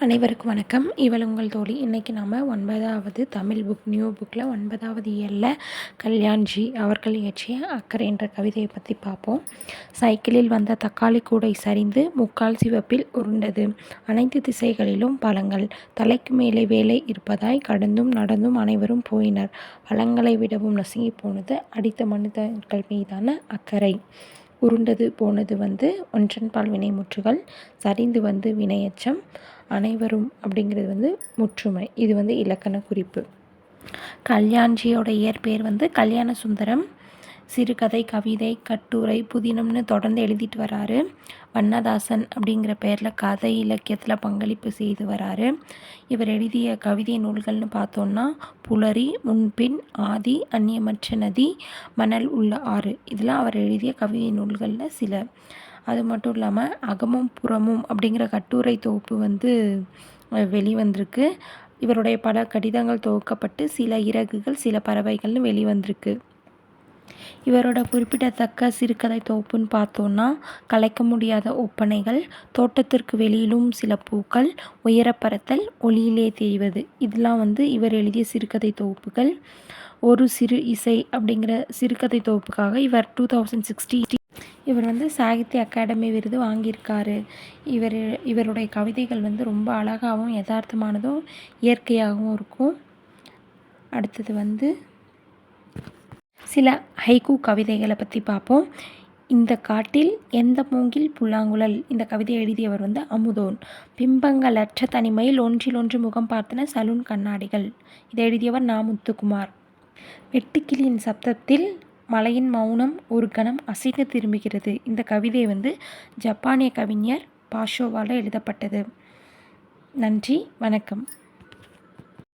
அனைவருக்கும் வணக்கம். இவள் உங்கள் தோழி. இன்றைக்கி நாம் ஒன்பதாவது தமிழ் புக் நியூ புக்கில் ஒன்பதாவது இயலில் கல்யாண்ஜி அவர்கள் இயற்றிய அக்கறை என்ற கவிதையை பற்றி பார்ப்போம். சைக்கிளில் வந்த தக்காளி கூடை சரிந்து முக்கால் சிவப்பில் உருண்டது. அனைத்து திசைகளிலும் பழங்கள். தலைக்கு மேலே வேலை இருப்பதாய் கடந்தும் நடந்தும் அனைவரும் போயினர். பழங்களை விடவும் நசுங்கி போனது அடித்த மனிதர்கள் மீதான அக்கறை. உருண்டது போனது வந்து ஒன்றன்பால் வினை முற்றுகள் சரிந்து வந்து வினையச்சம் அனைவரும் அப்படிங்கிறது வந்து முற்றுமை. இது வந்து இலக்கண குறிப்பு. கல்யாண்ஜியோட இயற்பெயர் வந்து கல்யாண சுந்தரம். சிறுகதை கவிதை கட்டுரை புதினம்னு தொடர்ந்து எழுதிட்டு வராரு. வண்ணதாசன் அப்படிங்கிற பேரில் கதை இலக்கியத்தில் பங்களிப்பு செய்து வராரு. இவர் எழுதிய கவிதை நூல்கள்னு பார்த்தோன்னா புலரி முன்பின் ஆதி அந்நியமற்ற நதி மணல் உள்ள ஆறு. இதெல்லாம் அவர் எழுதிய கவிதை நூல்களில் சில. அது மட்டும் இல்லாமல் அகமும் புறமும் அப்படிங்கிற கட்டுரை தொகுப்பு வந்து வெளிவந்திருக்கு. இவருடைய பல கடிதங்கள் தொகுக்கப்பட்டு சில இறகுகள் சில பறவைகள்னு வெளிவந்திருக்கு. இவரோட குறிப்பிடத்தக்க சிறுகதை தொகுப்புன்னு பார்த்தோன்னா கலைக்க முடியாத ஒப்பனைகள் தோட்டத்திற்கு வெளியிலும் சில பூக்கள் உயரப்பறத்தல் ஒளியிலே தெரிவது. இதெல்லாம் வந்து இவர் எழுதிய சிறுகதை தொகுப்புகள். ஒரு சிறு இசை அப்படிங்கிற சிறுகதை தொகுப்புக்காக இவர் டூ தௌசண்ட் சிக்ஸ்டி இவர் வந்து சாகித்ய அகாடமி விருது வாங்கியிருக்காரு. இவர் இவருடைய கவிதைகள் வந்து ரொம்ப அழகாகவும் யதார்த்தமானதும் இயற்கையாகவும் இருக்கும். அடுத்தது வந்து சில ஹைக்கூ கவிதைகளை பற்றி பார்ப்போம். இந்த காட்டில் எந்த மூங்கில் புல்லாங்குழல்? இந்த கவிதையை எழுதியவர் வந்து அமுதோன். பிம்பங்களற்ற தனிமையில் ஒன்றில் ஒன்று முகம் பார்த்தன சலூன் கண்ணாடிகள். இதை எழுதியவர் நா முத்துக்குமார் வெட்டுக்கிளியின் சப்தத்தில் மலையின் மௌனம் ஒரு கணம் அசைந்து திரும்புகிறது. இந்த கவிதை வந்து ஜப்பானிய கவிஞர் பாஷோவால் எழுதப்பட்டது. நன்றி வணக்கம்.